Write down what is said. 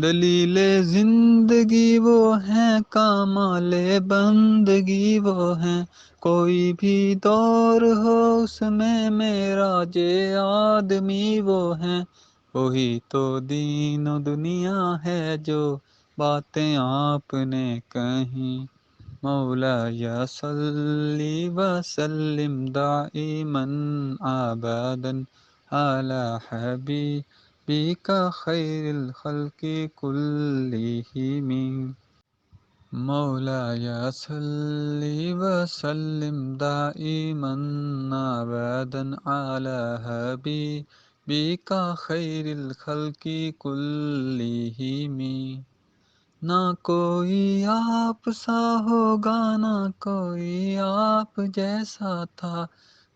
दलील ज़िंदगी वो हैं, कामाल बंदगी वो हैं। कोई भी दौर हो, उसमें मेरा जे आदमी वो हैं। वही तो दीन दुनिया है, जो बातें आपने कही। मौला या सल्ली वसल्लिम दाइमन आबादन अला हबीबिका खैरिल खल्की कुल्लिहिम मौला या सल्ली वसल्लिम दाइमन आबादन अला हबीबिका खैरिल खल्की कुल्लिहिम ना कोई आप सा होगा, ना कोई आप जैसा था।